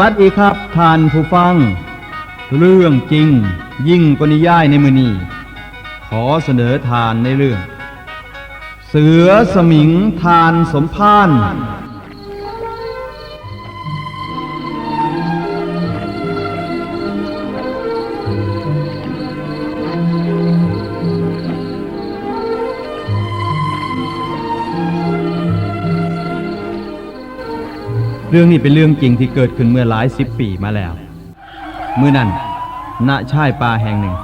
วัสดีครับท่านผู้ฟัง เรื่องจริงยิ่งกว่านิยายในมือนีขอเสนอทานในเรื่อง เสือสมิงทานสมพาน รื่องนี้เป็นเรื่องจริงที่เกิดขึ้นเมื่อหลายสิบปีมาแล้ว เมื่อนั้นณชายป่าแห่งหนึ่ง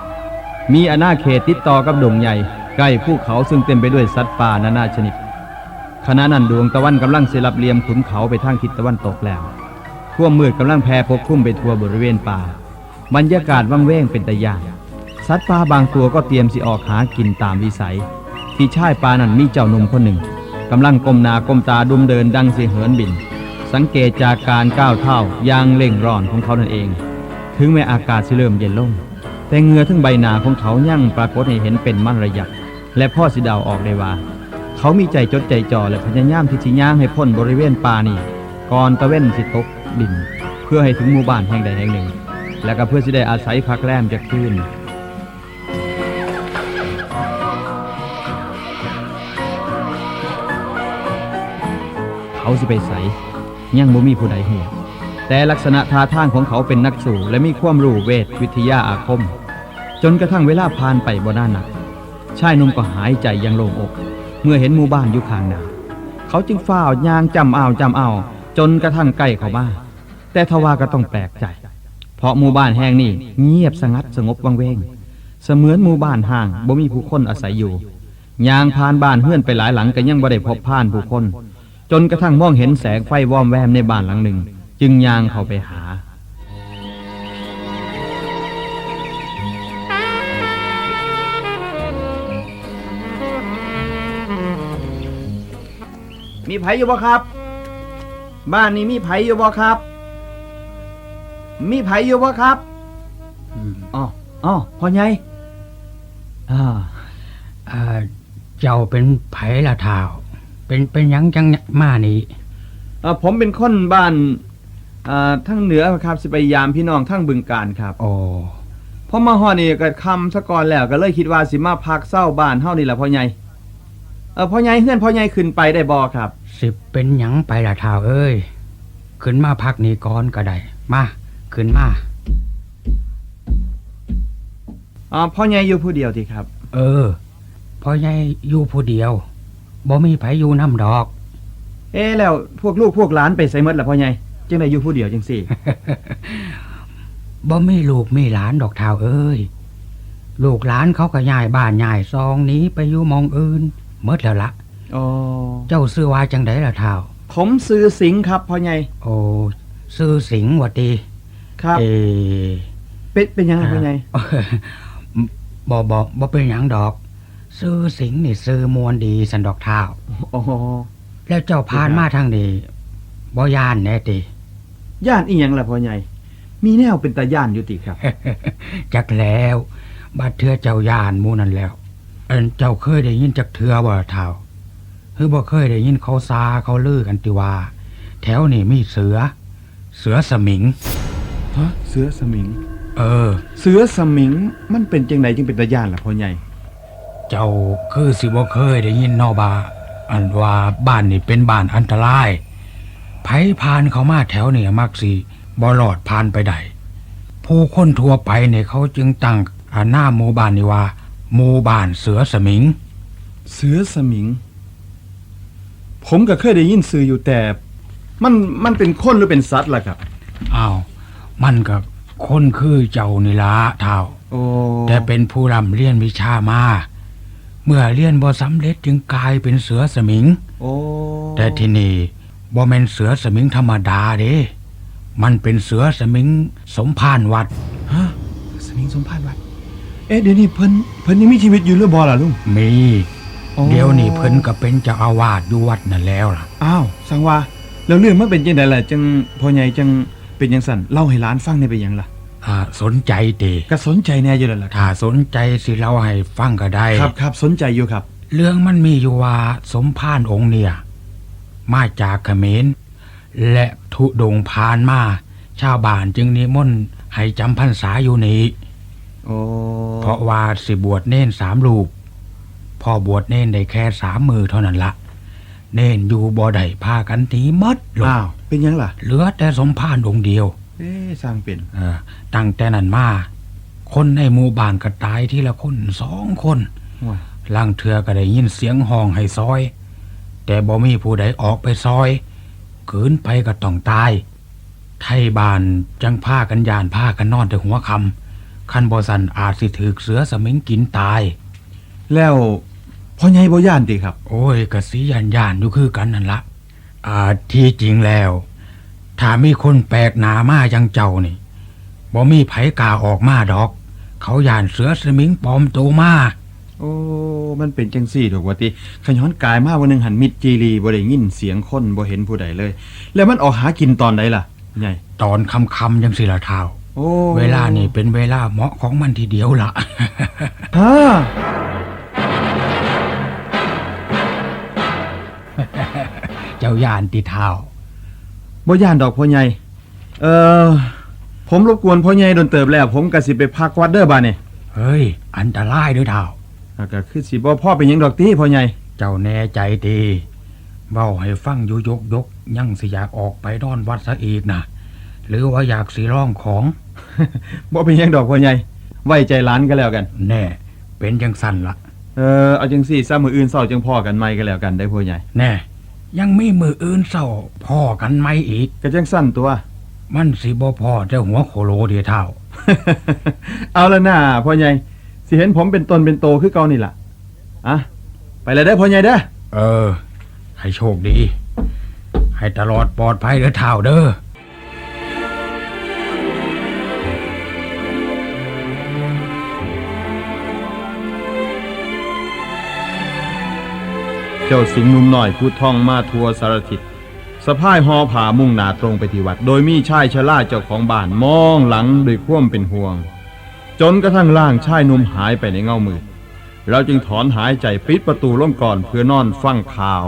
มีอาณาเขตติดต่อกับดงใหญ่ใกล้ภูเขาซึ่งเต็มไปด้วยสัตว์ป่านานาชนิดขณะนั้นดวงตะวันกำลังเสลับเลียมขุนเขาไปทางทิศตะวันตกแล้วท่วมมืดกำลังแผ่ปกคลุมไปทั่วบริเวณป่าบรรยากาศวังเวงเป็นตะยานสัตว์ป่าบางตัวก็เตรียมสิออกหากินตามวิสัย ที่ชายป่านั้นมีเจ้าหนุ่มคนหนึ่งกำลังก้มหน้าก้มตาดุมเดินดังเสิเหินบิน สังเกตจากการก้าวเท้าอย่างเร่งร้อนของเขานั่นเอง ถึงแม้อากาศสิเริ่มเย็นลง แต่เหงือทั้งใบหน้าของเขายังปรากฏให้เห็นเป็นมันระยักและพ่อสิดาออกได้ว่า เขามีใจจดใจจ่อและพยายามที่จะย่างให้พ้นบริเวณป่านี้ก่อนตะเว้นสิตกดิน เพื่อให้ถึงหมู่บ้านแห่งใดแห่งหนึ่ง และก็เพื่อสิได้อาศัยพักแรมจากคืนเขาสิไปใส ยังบ่มีผู้ใดเห็นแต่ลักษณะท่าทางของเขาเป็นนักสู่และมีความรู้เวทวิทยาอาคม จนกระทั่งเวลาผ่านไปบ่นานนักชายหนุ่มก็หายใจยังโล่งอก เมื่อเห็นหมู่บ้านอยู่ข้างหน้าเขาจึงฝ้าวยางจำเอาจำเอา จนกระทั่งใกล้เข้ามาแต่ทว่าก็ต้องแปลกใจ เพราะหมู่บ้านแห่งนี้เงียบสงัดสงบวังเวง เสมือนหมู่บ้านห่างบ่มีผู้คนอาศัยอยู่ยางผ่านบ้านเฮือนไปหลายหลังก็ยังบ่ได้พบผ่านผู้คน จนกระทั่งมองเห็นแสงไฟวอมแวมในบ้านหลังหนึ่ง จึงยางเข้าไปหา มีไผอยู่บ่ครับ บ้านนี้มีไผอยู่บ่ครับ มีไผอยู่บ่ครับอ๋ออ๋อพ่อใหญ่อ่าเอ่อเจ้าเป็นไผละเท้าว เป็นเป็นหยังจังมานี่เอ่อผมเป็นคนบ้านอ่าทั้งเหนือครับสิไปยามพี่น้องทั้งบึงการครับโอ้พอมาฮอดนี่ก็คำสะก่อนแล้วก็เลยคิดว่าสิมาพักเศร้าบ้านเฮานี่แหละพ่อใหญ่เออพ่อใหญ่เฮือนพ่อใหญ่ขึ้นไปได้บ่ครับ สิเป็นหยังไปละเท้าวเอ้ยขึ้นมาพักนี่ก่อนก็ได้มาขึ้นมาอ๋อพ่อใหญ่อยู่ผู้เดียวติครับ เออพ่อใหญ่อยู่ผู้เดียว บ่มีไผอยู่น้ำดอก เอ๊ะแล้วพวกลูกพวกหลานไปไสหมดล่ะพ่อใหญ่จังไดอยู่ผู้เดียวจังซี่บ่มีลูกมีหลานดอกเท้าวเอ้ยลูกหลานเขาก็ย้ายบ้านย้ายซองหนี้ไปอยู่หมองอื่นเมดแล้วละอ๋อเจ้าซื้อว่าจังไดละเท้าวผมซื้อสิงห์ครับพ่อใหญ่โอ้ซื้อสิงห์หวัดดีครับเอเป็นเป็นยังไงพ่อใหญ่บอบอบอเป็นหยังดอก ซื้อสิงห์นี่ซื้อมวนดีสันดอกเท้าอ๋อแล้วเจ้าพานมาทางนี้บอย่านแน่ติย่านอีหยังล่ะพ่อใหญ่ มีแนวเป็นตาย่านอยู่ติครับ จักแล้วบัดเทือเจ้าย่านหมูนั่นแล้วเอินเจ้าเคยได้ยินจักเทือบ่เท้าคือบ่เคยได้ยินเขาซาเขาลือกันติว่า แถวนี่มีเสือ เสือสมิงฮะเสือสมิง เออ เสือสมิงมันเป็นจังไดจึงเป็นตาย่านล่ะพ่อใหญ่ เจ้าคือสิบ่เคยได้ยินเนอบา อันว่าบ้านนี่เป็นบ้านอันตรายไผผ่านเขามาแถวเนี่ยมักสิบ่รอดผ่านไปได้ผู้คนทั่วไปเนี่ยเขาจึงตั้งอาหน้าหมู่บ้านนี่ว่าหมู่บ้านเสือสมิง เสือสมิง ผมก็เคยได้ยินสื่ออยู่แต่ มันมันเป็นคนหรือเป็นสัตว์ล่ะครับอ้าวมันก็คนคือเจ้านี่ละเท่าโอ้แต่เป็นผู้ร่ำเรียนวิชามา เมื่อเรียนบ่สำเร็จจึงกลายเป็นเสือสมิง โอ้แต่ที่นี่บ่แม่นเสือสมิงธรรมดาเด้ มันเป็นเสือสมิงสมภารวัด ฮะสมิงสมภารวัด เอ๊ะเดี๋ยวนี้เพิ่นเพิ่นยังมีชีวิตอยู่หรือบ่ล่ะลุง มี โอ้ เดี๋ยวนี้เพิ่นก็เป็นเจ้าอาวาสอยู่วัดนั่นแล้วล่ะ อ้าวสังว่าแล้วเรื่องมันเป็นจังไดล่ะจังพ่อใหญ่จังเป็นจังสั่นเล่าให้หลานฟังได้เป็นหยังล่ะ อ่าสนใจเตก็สนใจแน่อยู่แล้วล่ะครับถ้าสนใจสิเล่าให้ฟังก็ได้ ครับครับสนใจอยู่ครับ เรื่องมันมีอยู่ว่าสมภารองค์เนี่ย มาจากเขมรและทุดงพานมา ชาวบ้านจึงนิมนต์ให้จำพรรษาอยู่นี่โอ้เพราะว่าสิบวชเน่นสามลูกพอบวชเน่นได้แค่สามมือเท่านั้นละเน่นอยู่บ่ได้พากันตีมัดลงอ้าวเป็นยังล่ะ เหลือแต่สมภารองค์เดียว เอ๊ะสร้างเป็นเออตั้งแต่นั้นมา คนในหมู่บ้านก็ตายทีละคนสองคนว้ายล่างเทือก็ได้ยินเสียงห้องให้ซอย แต่บ่มีผู้ใดออกไปซอยขืนไปก็ต้องตาย ไทยบ้านจังผ้ากันยานผ้ากันนอนแต่หัวคำคันบ่สันอาจสิถือเสือสมิงกินตาย แล้วพ่อใหญ่บ่ย่านติครับ โอ้ยกะสียานยานอยู่คือกันนั่นละอ่าที่จริงแล้ว ถ้ามีคนแปลกหน้ามายังเจ้านี่บ่มีไผกล้าออกมาดอก เขายานเสือสมิงปลอมตัวมาโอ้ มันเป็นจังซี่ถูกว่าติขย้อนกายมาวันหนึงหันมิดจีรีบ่ได้ยินเสียงคนบ่เห็นผู้ใดเลย แล้วมันออกหากินตอนใดล่ะใหญ่ตอนคำคำๆยังสิละเท้าโอ้เวลานี่เป็นเวลาเหมาะของมันทีเดียวละฮะเจ้ายานติเท้า บ่ย่านดอกพ่อใหญ่เอ่อผมรบกวนพ่อใหญ่โดนเติบแล้ว ผมก็สิไปพักวัดเด้อบัดนี้เฮ้ย อันตรายเด้วยเท้าแล้วก็คือสิบ่พ่อเป็นหยังดอกติพ่อใหญ่เจ้าแน่ใจดีเว้าให้ฟังอยู่ยกยกๆยังสิอยากออกไปนอนวัดซะอีกนะหรือว่าอยากสิร้องของบ่เป็นหยังดอกพ่อใหญ่ไว้ใจหลานก็แล้วกัน แน่ เป็นจังสันละเออเอาจังซี่ซะมื้ออื่นเช้าจังพ่อกันใหม่ก็แล้วกันได้อพ่อใหญ่ แน่ ยังมีมืออื่นเศร้าพ่อกันไหมอีกก็จังสั้นตัว มันสิบ่พ่อเจ้าหัวโคโลเดียเท่า เอาละน่าพ่อใหญ่สิเห็นผมเป็นตนเป็นโตคือเก่านี่ล่ะอะไปเลยได้อพ่อใหญ่เด้อ เออ ให้โชคดี ให้ตลอดปลอดภัยเด้อเท่าเด้อ เจ้าสิงห์หนุ่มหน่อยพูดท่องมาทัวสารทิศสะพายหอผามุ่งหนาตรงไปที่วัด โดยมีชายชะล่าเจ้าของบ้านมองหลังด้วยความเป็นห่วง จนกระทั่งร่างชายหนุ่มหายไปในเงามืดเราจึงถอนหายใจปิดประตูล่มก่อนเพื่อนอนฟังข่าว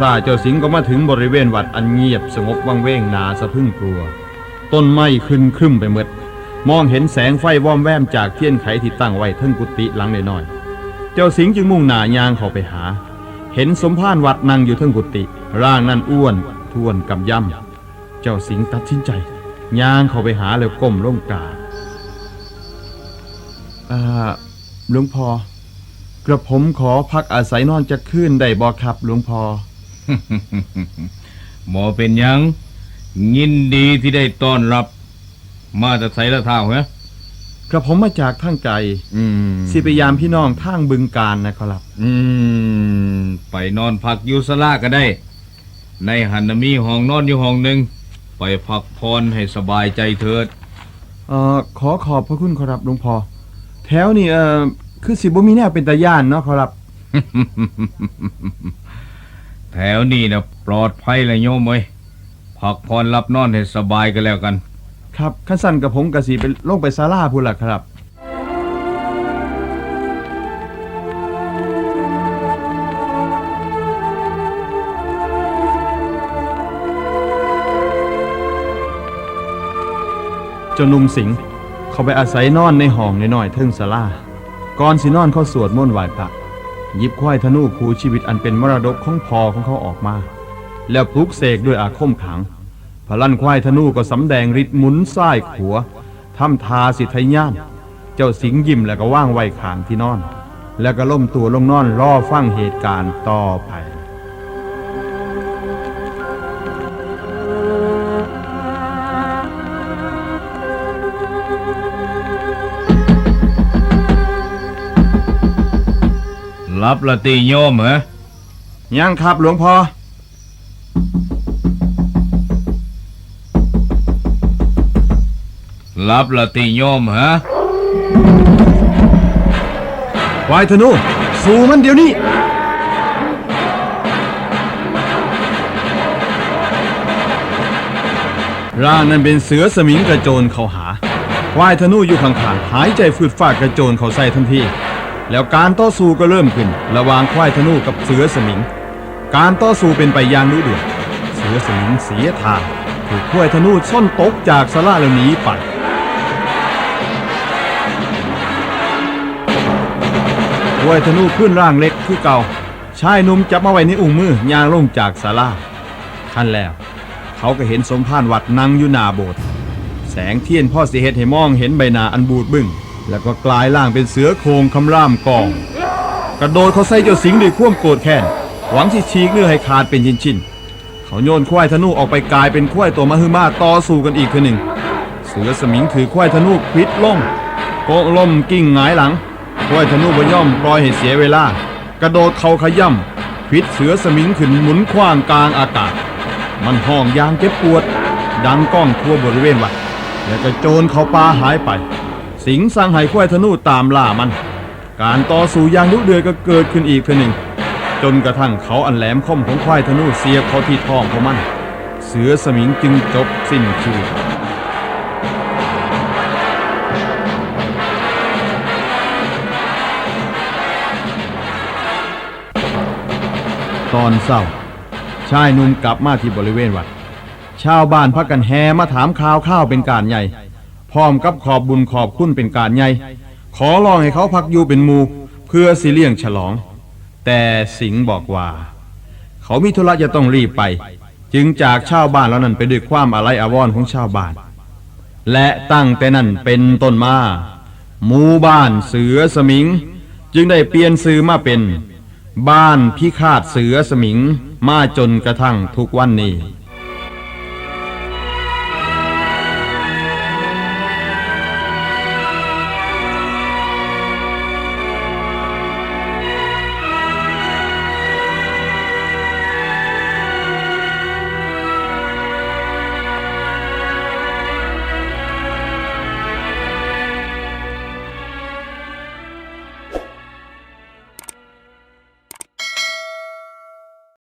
ซ่าเจ้าสิงห์ก็มาถึงบริเวณวัดอันเงียบสงบวังเว้งนาสะพรึงกลัว ต้นไม้ขึ้นครึ้มไปหมดมองเห็นแสงไฟว่อมแวมจากเทียนไขที่ตั้งไว้เทึงกุฏิหลังน้อยๆเจ้าสิงห์จึงมุ่งหน้ายางเข้าไปหา เห็นสมภารวัดนั่งอยู่เทึงกุฏิร่างนั้นอ้วนทวนกำย่ำเจ้าสิงห์ตัดสินใจยางเข้าไปหาแล้วก้มลงกราบอ่าหลวงพ่อกระผมขอพักอาศัยนอนจะขึ้นได้บ่ครับหลวงพ่อ หมอเป็นหยัง ยินดีที่ได้ต้อนรับ มาจากไสละเท่าเหรอกระผมมาจากทางไกลอืมสิพยายามพี่น้องทางบึงการนะครับ อืม ไปนอนพักอยู่สลาก็ได้ ในหันนะมีห้องนอนอยู่ห้องหนึ่งไปพักพรให้สบายใจเถิด เอ่อขอขอบพระคุณครับหลวงพ่อแถวนี่เอ่อคือสิบ่มีแนวเป็นตาย่านเนาะครับ แถวนี้นะปลอดภัยเลยโยมเอ้ยพักพรรับนอนให้สบายกันแล้วกัน ครับขั้นสั้นกับผมกะสีไปลงไปศาลาพูนล่ะครับเจ้าหนุ่มสิง เขาไปอาศัยนอนในห้องน้อยๆเทิงศาลาก่อนสินอนเขาสวดมนต์ไหว้พระ หยิบควายธนูคูชีวิตอันเป็นมรดกของพ่อของเขาออกมา แล้วปลุกเสกด้วยอาคมขัง พลันควายธนูก็สำแดงฤทธิ์หมุนซ้ายขัวทำทาสิทธย่านเจ้าสิงห์ยิ้มแล้วก็ว่างไว้ขางที่นอน แล้วก็ล้มตัวลงนอนรอฟังเหตุการณ์ต่อไป รับละตีโยมเหรอยังครับหลวงพ่อรับละตีโยมเหรอควายธนู สู่มันเดี๋ยวนี้ร่างนั้นเป็นเสือสมิงกระโจนเข้าหาคควายธนูอยู่ข้างๆหายใจฟืดฟาดกระโจนเขาใส่ทันที แล้วการต่อสู้ก็เริ่มขึ้น ระหว่างควายธนูกับเสือสมิง การต่อสู้เป็นไปอย่างดุเดือดเสือสมิงเสียทางถูกควายธนูส้นตกจากสลาแล้วหนีไปควายธนูขึ้นร่างเล็กคือเก่า ชายหนุ่มจับมาไว้ในอุ้งมือยางลงจากศาลาขั้นแล้ว เขาก็เห็นสมภารวัดนั่งอยู่หน้าโบสถ์แสงเทียนพ่อสิเฮ็ดให้มองเห็นใบหน้าอันบูดบึ้ง แล้วก็กลายร่างเป็นเสือโครงคำร่ามกอง กระโดดเขาใส่เจ้าสิงห์ด้วยความโกรธแค้นหวังที่ฉีกเนื้อให้ขาดเป็นชิ้นๆเขาโยนควายธนูออกไปกลายเป็นควายตัวมหึมาต่อสู้กันอีกคือหนึ่ง เสือสมิงถือควายธนูควิดล่มโกล่มกิ้งหงายหลังควายธนูบย่อมปล่อยให้เสียเวลา กระโดดเขาขย่ำควิดเสือสมิงขึ้นหมุนคว้างกลางอากาศ มันห้องยางเจ็บปวด ดังก้องทั่วบริเวณวัดแล้วก็โจรเขาป่าหายไป สิงห์สังให้ควายธนูตามล่ามัน การต่อสู้อย่างดุเดือดก็เกิดขึ้นอีกคือหนึ่ง จนกระทั่งเขาอันแหลมคมของควายธนูเสียบเข้าที่ท้องของมัน เสือสมิงจึงจบสิ้นชีวิตตอนเศร้า ชายหนุ่มกลับมาที่บริเวณวัด ชาวบ้านพักกันแห่มาถามข่าวข้าวเป็นการใหญ่ พร้อมกับขอบบุญขอบคุณเป็นการใหญ่ ขอร้องให้เขาพักอยู่เป็นมูเพื่อสิเลี่ยงฉลอง แต่สิงห์บอกว่า เขามีธุระจะต้องรีบไป จึงจากชาวบ้านแล้วนั้นไปด้วยความอาลัยอาวรณ์ของชาวบ้าน และตั้งแต่นั้นเป็นต้นมาหมู่บ้านเสือสมิง จึงได้เปลี่ยนชื่อมาเป็น บ้านพิฆาตเสือสมิงมาจนกระทั่งทุกวันนี้